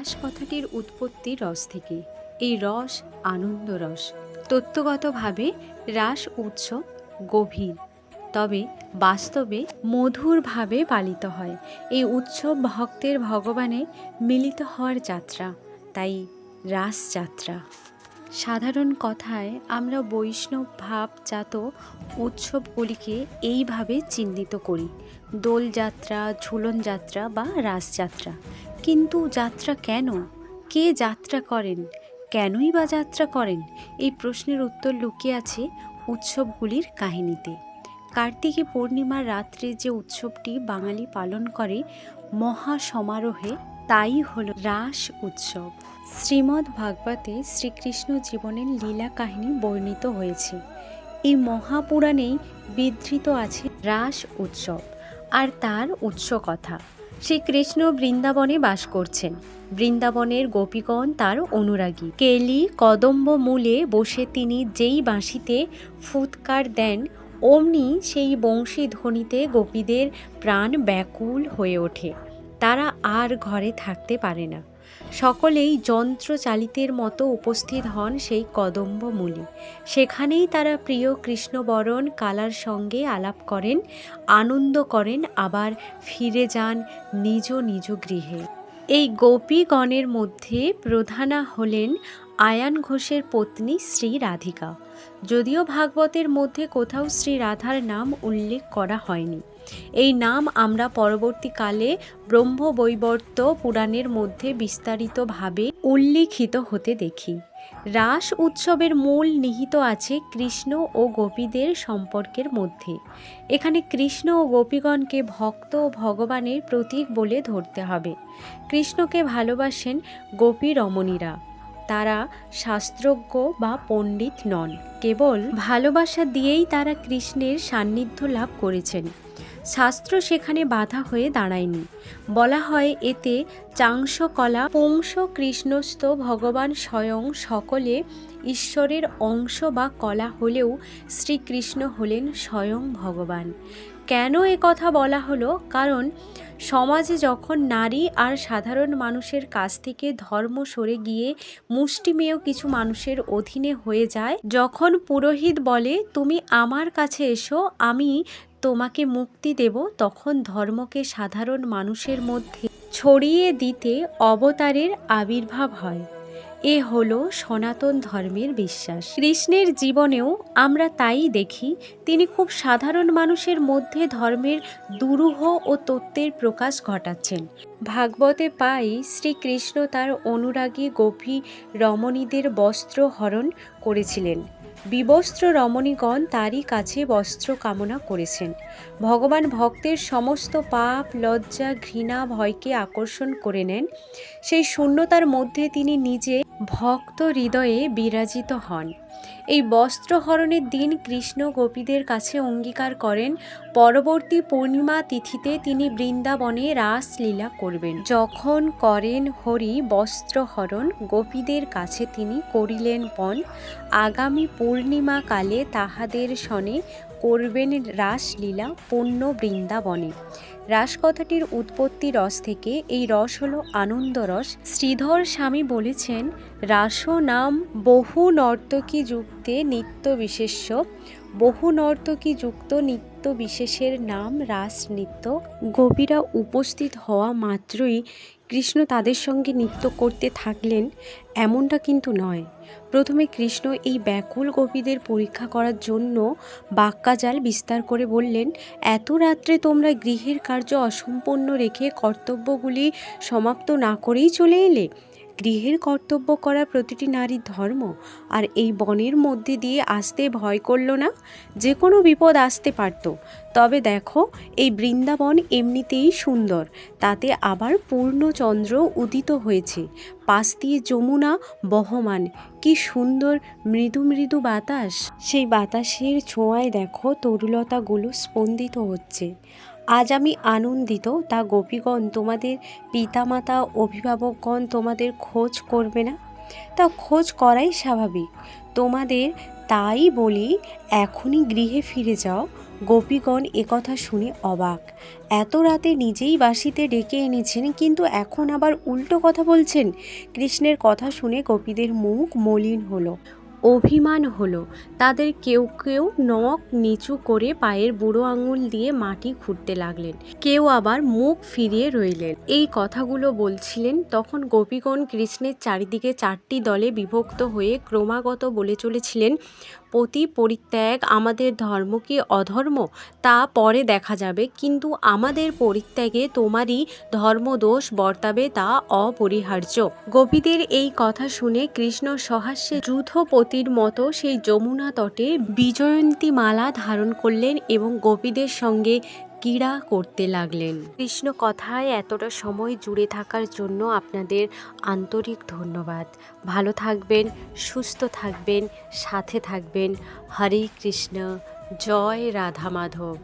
রাস কথাটির উৎপত্তি রস থেকে। এই রস আনন্দ রস। তত্ত্বগতভাবে রাস উৎসব গভীর, তবে বাস্তবে মধুরভাবে পালিত হয়। এই উৎসব ভক্তের ভগবানে মিলিত হওয়ার যাত্রা, তাই রাস যাত্রা। সাধারণ কথায় আমরা বৈষ্ণব ভাবজাত উৎসবগুলিকে এইভাবে চিহ্নিত করি। দোলযাত্রা ঝুলন যাত্রা বা রাসযাত্রা কিন্তু যাত্রা কেন? কে যাত্রা করেন? কেনই বা যাত্রা করেন? এই প্রশ্নের উত্তর লুকিয়ে আছে উৎসবগুলির কাহিনীতে। কার্তিকী পূর্ণিমার রাত্রে যে উৎসবটি বাঙালি পালন করে মহা সমারোহে তাই হলো রাস উৎসব। শ্রীমদ্ ভাগবতে শ্রীকৃষ্ণ জীবনের লীলা কাহিনী বর্ণিত হয়েছে। এই মহাপুরাণেই বিধৃত আছে রাস উৎসব আর তার উৎস কথা। শ্রীকৃষ্ণ বৃন্দাবনে বাস করছেন। বৃন্দাবনের গোপীগণ তার অনুরাগী। কেলি কদম্ব মূলে বসে তিনি যেই বাঁশিতে ফুৎকার দেন, অমনি সেই বংশী ধ্বনিতে গোপীদের প্রাণ ব্যাকুল হয়ে ওঠে। তারা আর ঘরে থাকতে পারে না। সকলেই যন্ত্রচালিতের মতো উপস্থিত হন সেই কদম্ব মূলে। সেখানেই তারা প্রিয় কৃষ্ণবরণ কালার সঙ্গে আলাপ করেন, আনন্দ করেন, আবার ফিরে যান নিজ নিজ গৃহে। এই গোপীগণের মধ্যে প্রধানা হলেন আয়ান ঘোষের পত্নী শ্রী রাধিকা। যদিও ভাগবতের মধ্যে কোথাও শ্রী রাধার নাম উল্লেখ করা হয়নি। এই নাম আমরা পরবর্তীকালে ব্রহ্মবৈবর্ত পুরাণের মধ্যে বিস্তারিতভাবে উল্লিখিত হতে দেখি। রাস উৎসবের মূল নিহিত আছে কৃষ্ণ ও গোপীদের সম্পর্কের মধ্যে। এখানে কৃষ্ণ ও গোপীগণকে ভক্ত ও ভগবানের প্রতীক বলে ধরতে হবে। কৃষ্ণকে ভালোবাসেন গোপী রমণীরা। তারা শাস্ত্রজ্ঞ বা পণ্ডিত নন। কেবল ভালোবাসা দিয়েই তারা কৃষ্ণের সান্নিধ্য লাভ করেছেন। শাস্ত্র সেখানে বাধা হয়ে দাঁড়ায়নি। বলা হয়, এতে চাংসকলা পুংস কৃষ্ণস্থ, ভগবান স্বয়ং সকলে ঈশ্বরের অংশ বা কলা হলেও শ্রীকৃষ্ণ হলেন স্বয়ং ভগবান। কেন এ কথা বলা হলো? কারণ সমাজে যখন নারী আর সাধারণ মানুষের কাছ থেকে ধর্ম সরে গিয়ে মুষ্টিমেয় কিছু মানুষের অধীনে হয়ে যায়, যখন পুরোহিত বলে, তুমি আমার কাছে এসো, আমি তোমাকে মুক্তি দেব তখন ধর্মকে সাধারণ মানুষের মধ্যে ছড়িয়ে দিতে অবতারের আবির্ভাব হয়। এ হলো সনাতন ধর্মের বিশ্বাস। কৃষ্ণের জীবনেও আমরা তাই দেখি, তিনি খুব সাধারণ মানুষের মধ্যে ধর্মের দুরূহ ও তত্ত্বের প্রকাশ ঘটাচ্ছেন। ভাগবতে পাই, শ্রীকৃষ্ণ তার অনুরাগী গোপী রমণীদের বস্ত্র হরণ করেছিলেন। বিবস্ত্র রমণীগণ তারই কাছে বস্ত্র কামনা করেছেন। ভগবান ভক্তের সমস্ত পাপ, লজ্জা, ঘৃণা, ভয়কে আকর্ষণ করে নেন। সেই শূন্যতার মধ্যে তিনি নিজে ভক্ত হৃদয়ে বিরাজিত হন। এই বস্ত্রহরণের দিন কৃষ্ণ গোপীদের কাছে অঙ্গীকার করেন। পরবর্তী পূর্ণিমা তিথিতে তিনি বৃন্দাবনে রাসলীলা করবেন। যখন করেন হরি বস্ত্রহরণ, গোপীদের কাছে তিনি করিলেন পণ আগামী পূর্ণিমা কালে তাহাদের সনে করবেন রাসলীলা পূর্ণ বৃন্দাবনে। রাস কথাটির উৎপত্তি রস থেকে এই রস হলো আনন্দ রস। শ্রীধর স্বামী বলেছেন, রাস নাম বহু নর্তকী যুক্তে নিত্য বিশেষ্য। বহু নর্তকী যুক্ত নিত্য বিশেষের নাম রাস নৃত্য। গোপীরা উপস্থিত হওয়া মাত্রই কৃষ্ণ তাদের সঙ্গে নৃত্য করতে থাকলেন এমনটা কিন্তু নয়। প্রথমে কৃষ্ণ এই ব্যাকুল গোপীদের পরীক্ষা করার জন্য বাক্যাজাল বিস্তার করে বললেন, এত রাত্রে তোমরা গৃহের কার্য অসম্পন্ন রেখে কর্তব্যগুলি সমাপ্ত না করেই চলে এলে? গৃহের কর্তব্য করা প্রতিটি নারীর ধর্ম। আর এই বনের মধ্যে দিয়ে আসতে ভয় করল না? যে কোনো বিপদ আসতে পারত। তবে দেখো, এই বৃন্দাবন এমনিতেই সুন্দর। তাতে আবার পূর্ণচন্দ্র উদিত হয়েছে। পাশ দিয়ে যমুনা বহমান। কি সুন্দর মৃদু মৃদু বাতাস। সেই বাতাসের ছোঁয়ায় দেখো তরুলতাগুলো স্পন্দিত হচ্ছে। আজ আমি আনন্দিত। তা গোপীগণ, তোমাদের পিতামাতা, অভিভাবকগণ তোমাদের খোঁজ করবে না? তা খোঁজ করাই স্বাভাবিক। তোমাদের তাই বলি, এখনই গৃহে ফিরে যাও। গোপীগণ একথা শুনে অবাক। এত রাতে নিজেই বাঁশিতে ডেকে এনেছেন, কিন্তু এখন আবার উল্টো কথা বলছেন। কৃষ্ণের কথা শুনে গোপীদের মুখ মলিন হলো। অভিমান হলো। তাদের কেউ কেউ নখ নিচু করে পায়ের বুড়ো আঙুল দিয়ে মাটি খুঁড়তে লাগলেন। কেউ আবার মুখ ফিরিয়ে রইলেন। এই কথাগুলো বলছিলেন তখন গোপীগণ কৃষ্ণের চারিদিকে চারটি দলে বিভক্ত হয়ে ক্রমাগত বলে চলেছিলেন, পতি পরিত্যাগ আমাদের ধর্ম কি অধর্ম? তা পরে দেখা যাবে। কিন্তু আমাদের পরিত্যাগে তোমারই ধর্মদোষ বর্তাবে তা অপরিহার্য। গোপীদের এই কথা শুনে কৃষ্ণ সহাস্যে যূথপতির মতো সেই যমুনা তটে বিজয়ন্তী মালা ধারণ করলেন এবং গোপীদের সঙ্গে ক্রীড়া করতে লাগলেন। কৃষ্ণ কথায় এতটা সময় জুড়ে থাকার জন্য আপনাদের আন্তরিক ধন্যবাদ। ভালো থাকবেন, সুস্থ থাকবেন, সাথে থাকবেন। হরে কৃষ্ণ, জয় রাধা মাধব।